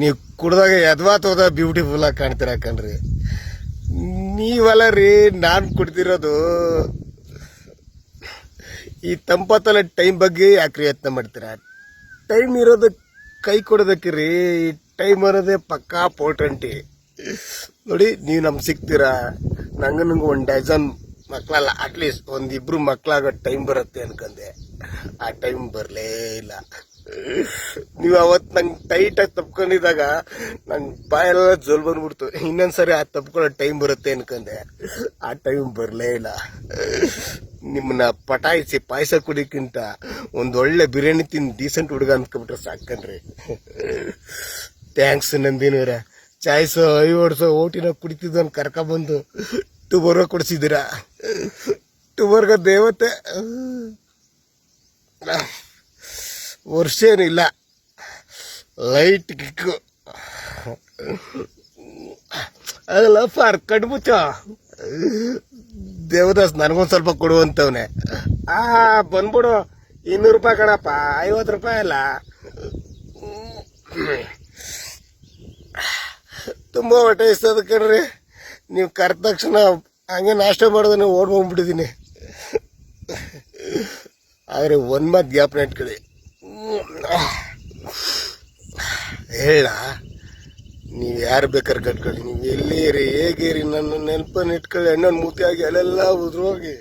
ನೀವು ಕುಡ್ದಾಗ ಯದ್ವಾತ್ ಹೋದ ಬ್ಯೂಟಿಫುಲ್ ಆಗಿ ಕಾಣ್ತೀರ ಕಣ್ರಿ. ನೀವಲ್ಲ ರೀ ನಾನು ಕುಡ್ದಿರೋದು ಈ ತಂಪತ್ತಲ ಟೈಮ್ ಬಗ್ಗೆ ಯಾಕ್ರಿ ಯತ್ನ ಮಾಡ್ತೀರ? ಟೈಮ್ ಇರೋದು ಕೈ ಕೊಡೋದಕ್ಕೆ ರೀ, ಈ ಟೈಮ್ ಅನ್ನೋದೇ ಪಕ್ಕಾ ಪೋರ್ಟಂಟಿ ನೋಡಿ, ನೀವು ನಮ್ಗೆ ಸಿಗ್ತೀರಾ? ನಂಗೆ ನಂಗೆ ಒಂದು ಡಜನ್ ಮಕ್ಕಳಲ್ಲ ಅಟ್ಲೀಸ್ಟ್ ಒಂದಿಬ್ರು ಮಕ್ಕಳಾಗ ಟೈಮ್ ಬರುತ್ತೆ ಅನ್ಕಂದೆ ಆ ಟೈಮ್ ಬರಲೇ ಇಲ್ಲ. ನೀವು ಅವತ್ತು ನಂಗೆ ಟೈಟಾಗಿ ತಪ್ಕೊಂಡಿದ್ದಾಗ ನಂಗೆ ಬಾಯೆಲ್ಲ ಜೋಲ್ ಬಂದ್ಬಿಡ್ತು. ಇನ್ನೊಂದ್ಸರಿ ಆ ತಪ್ಕೊಳ್ಳೋ ಟೈಮ್ ಬರುತ್ತೆ ಅನ್ಕೊಂಡೆ. ಆ ಟೈಮ್ ಬರಲೇ ಇಲ್ಲ. ನಿಮ್ಮನ್ನ ಪಟಾಯಿಸಿ ಪಾಯಸ ಕುಡಿಕ್ಕಿಂತ ಒಂದು ಒಳ್ಳೆ ಬಿರಿಯಾನಿ ತಿಂದು ಡೀಸೆಂಟ್ ಹುಡುಗ ಅನ್ಕೊಂಬಿಟ್ರೆ ಸಾಕನ್ರಿ. ಥ್ಯಾಂಕ್ಸ್ ನಂದಿನವರ. ಚಾಯ್ಸು ಐ ಓಡಿಸೋ ಓಟಿನ ಅಂತ ಕರ್ಕೊಂಬಂದು ಟುಬರ್ಗ ಕೊಡಿಸಿದ್ದೀರಾ? ಟುಬರ್ಗ ದೇವತೆ. ವರ್ಷ ಏನಿಲ್ಲ ಲೈಟ್ ಕಿಕ್ಕು ಅದಲ್ಲ ಫಾರ್ ಕಡ್ಬುಚ್ಚ ದೇವದಾಸ್, ನನಗೊಂದು ಸ್ವಲ್ಪ ಕೊಡುವಂತವನೆ ಆ, ಬಂದ್ಬಿಡು. ಇನ್ನೂರು ರೂಪಾಯಿ ಕಣಪ್ಪ. ಐವತ್ತು ರೂಪಾಯಿ ಅಲ್ಲ. ತುಂಬ ಹೊಟ್ಟೆ ಇಸ್ತದ ಕಣ್ರಿ. ನೀವು ಕರೆದ ತಕ್ಷಣ ಹಂಗೆ ನಾಷ್ಟ ಮಾಡೋದನ್ನ ಓಡ್ಬಂದ್ಬಿಟ್ಟಿದ್ದೀನಿ ಆದರೆ ಒಂದು ಮಾತು ಗ್ಯಾಪ್ ಇಟ್ಕೊಳ್ಳಿ. ಹೇಳ. ನೀವು ಯಾರು ಬೇಕಾದ್ರೆ ಕಟ್ಕೊಳ್ಳಿ. ನೀವು ಎಲ್ಲಿರಿ, ಹೇಗಿರಿ, ನನ್ನ ನೆನಪನ್ನು ಇಟ್ಕೊಳ್ಳಿ. ಅಣ್ಣನ ಮೂತಿಯಾಗಿ ಅಲ್ಲೆಲ್ಲ ಉದ್ರೋಗಿ.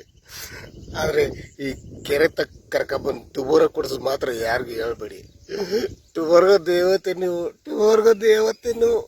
ಆದರೆ ಈ ಕೆರೆ ತಕ್ಕ ಕರ್ಕೊಬಂದು ಟುಬೋರ ಕೊಡಿಸೋದು ಮಾತ್ರ ಯಾರಿಗೂ ಹೇಳ್ಬೇಡಿ. ಟುಬೋರ್ಗ ದೇವತೆ ನೀವು ಟುಬೋರ್ಗ ದೇವತೆ ನೀವು.